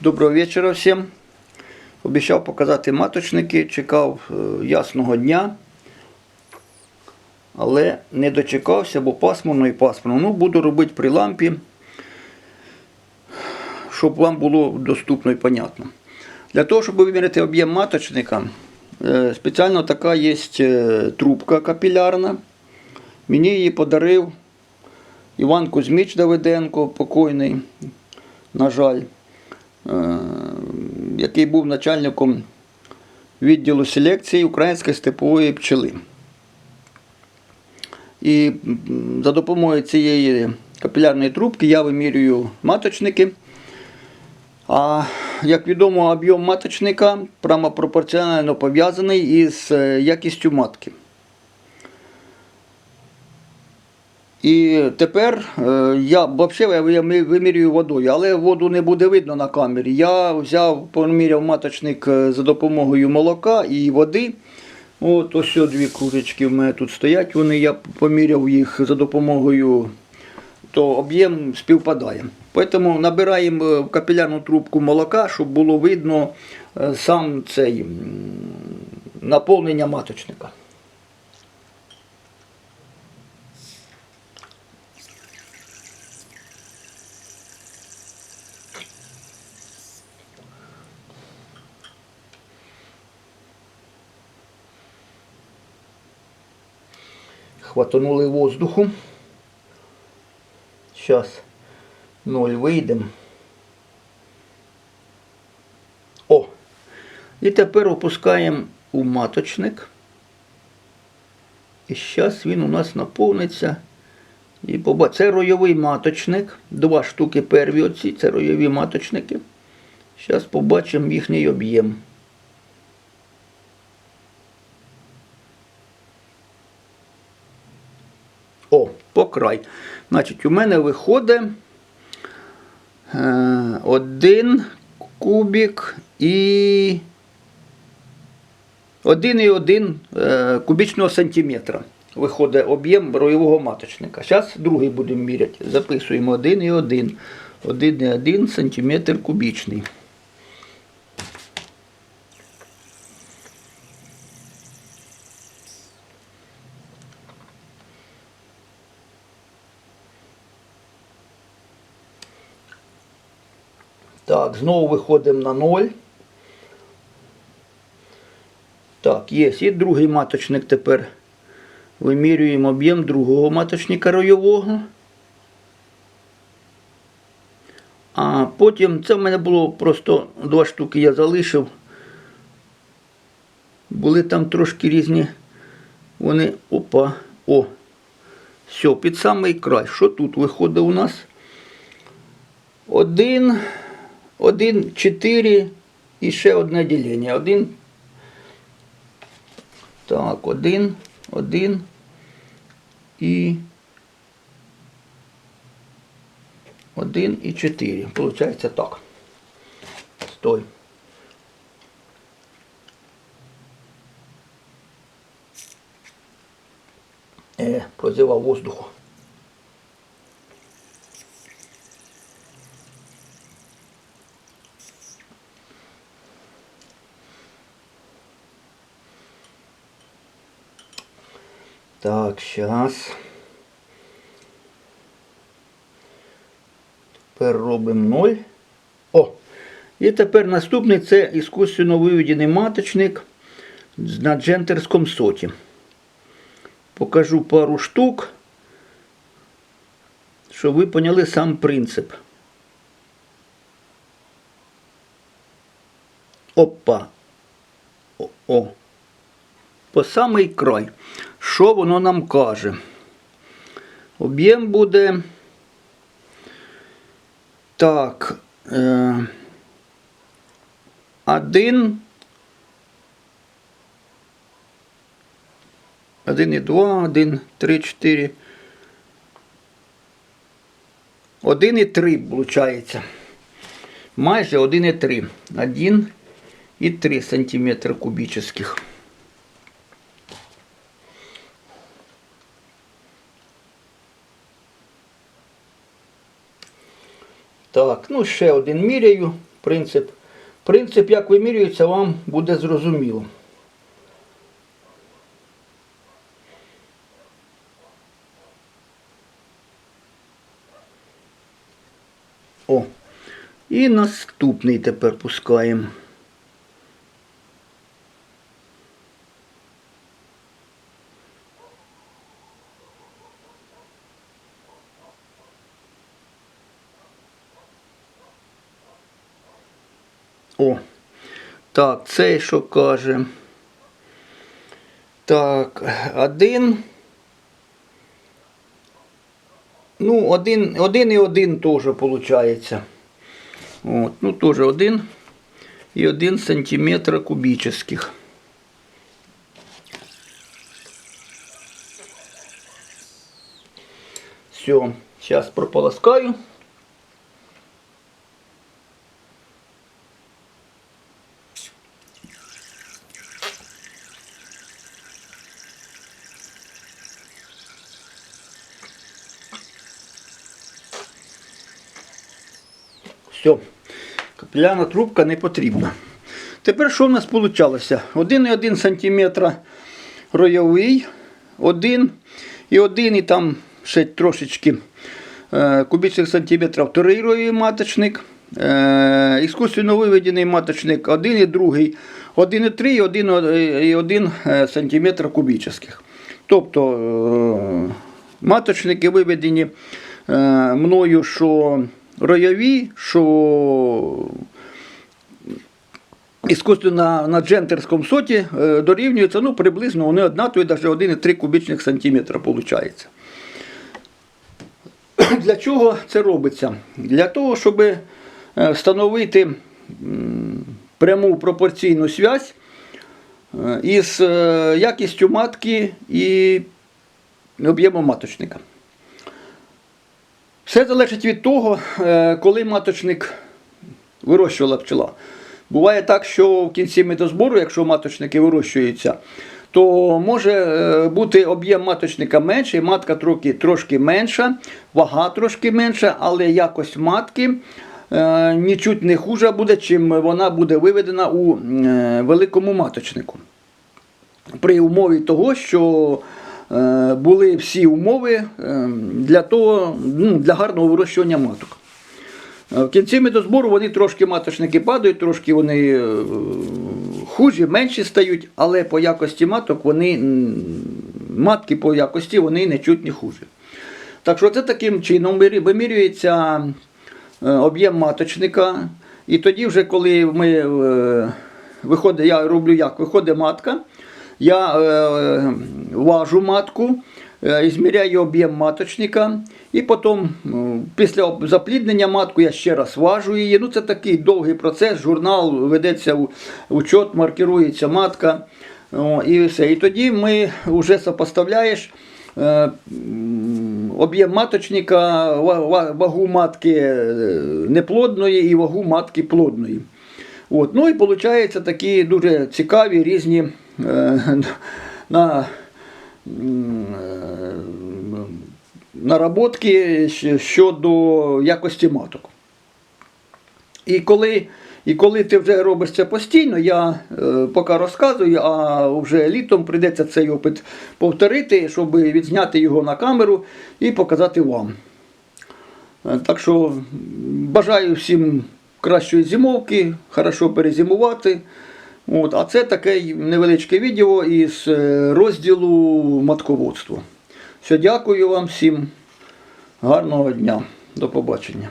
Доброго вечора всім. Обіцяв показати маточники, чекав е, ясного дня, але не дочекався, бо пасмурно і пасмурно. Ну, буду робити при лампі, щоб вам було доступно і понятно. Для того, щоб виміряти об'єм маточника, е, спеціально така є е, трубка капілярна. Мені її подарив Іван Кузьміч Давиденко, покойний, на жаль, який був начальником відділу селекції Української степової пчели. І за допомогою цієї капілярної трубки я вимірюю маточники. А як відомо, об'єм маточника прямо пропорціонально пов'язаний із е, якістю матки. І тепер е, я взагалі я вимірюю водою, але воду не буде видно на камері. Я взяв, поміряв маточник е, за допомогою молока і води. От ось дві кружечки в мене тут стоять. Вони я поміряв їх за допомогою, то об'єм співпадає. Тому набираємо в капілярну трубку молока, щоб було видно е, сам цей наповнення маточника. Хватанули воздуху. Зараз ноль вийдемо. О! І тепер опускаємо у маточник. І зараз він у нас наповниться. І поба... Це ройовий маточник. Два штуки перві оці, це ройові маточники. Зараз побачимо їхній об'єм. О, по край. Значить, у мене виходить е, один кубік і 1,1 е, кубічного сантиметра. Виходить об'єм роєвого маточника. Зараз другий будемо міряти. Записуємо 1,1. 1,1 сантиметр кубічний. Так, знову виходимо на 0. Так, є. І другий маточник тепер. Вимірюємо об'єм другого маточника ройового. А потім це в мене було просто два штуки я залишив. Були там трошки різні. Вони. Опа. О. Все, під самий край. Що тут виходить у нас? Один. Один, чотири і ще одне ділення. Один. Так, один, один і один і чотири. Получається так. Стой. Е, прозивав воздуху. Так, зараз. Тепер робимо 0. О! І тепер наступний це іскусственно виведений маточник на джентерському соті. Покажу пару штук, щоб ви поняли сам принцип. Опа. О, о. По самий край. Що воно нам каже? Об'єм буде. Так. Е, один. Один і два, один, три, чотири. Один і три, виходить. Майже один і три. Один і три сантиметра кубічних. Так, ну ще один міряю. принцип. Принцип, як вимірюється, вам буде зрозуміло. О. І наступний тепер пускаємо. О. Так, цей що каже. Так, один. Ну, один, один і один теж виходить. От, ну, теж один і один сантиметра кубических. Все, сейчас прополоскаю. Все, капіляна трубка не потрібна. Тепер що в нас вийшло? 1,1 см ройовий, 1 і 1 і там ще трошечки е, кубічних сантиметрів вторий ройовий маточник. Е, іскусственно виведений маточник 1 і другий 1,3 і 1, і 1 е, см кубічних. Тобто маточники виведені мною, що ройові, що іскусственно на, на джентерському соті е, дорівнюються ну, приблизно вони однакові, навіть 1,3 кубічних сантиметра виходить. Для чого це робиться? Для того, щоб е, встановити пряму пропорційну зв'язь е, із якістю матки і об'ємом маточника. Все залежить від того, е, коли маточник вирощувала пчела. Буває так, що в кінці медозбору, якщо маточники вирощуються, то може е, бути об'єм маточника менший, матка трохи, трошки менша, вага трошки менша, але якость матки е, нічуть не хуже буде, чим вона буде виведена у е, великому маточнику. При умові того, що були всі умови е, для того, ну, для гарного вирощування маток. Е, В кінці медозбору вони трошки маточники падають, трошки вони е, хужі, менші стають, але по якості маток вони, матки по якості вони не чуть не хуже. Так що це таким чином вимірюється е, об'єм маточника. І тоді, вже коли ми е, виходить, я роблю як, виходить матка, я е, важу матку, е, зміряю об'єм маточника, і потім м, після запліднення матку я ще раз важу її. Ну, це такий довгий процес, журнал ведеться учет, маркірується матка. О, і все. І тоді ми вже сопоставляєш е, об'єм маточника, ва- ва- вагу матки е, неплодної і вагу матки плодної. От. Ну і виходить такі дуже цікаві різні е, на, е, наработки щодо якості маток. І коли, і коли ти вже робиш це постійно, я е, поки розказую, а вже літом прийдеться цей опит повторити, щоб відзняти його на камеру і показати вам. Е, Так що бажаю всім кращої зимовки, хорошо перезимувати. От, а це таке невеличке відео із е, розділу матководство. Все, дякую вам всім. Гарного дня. До побачення.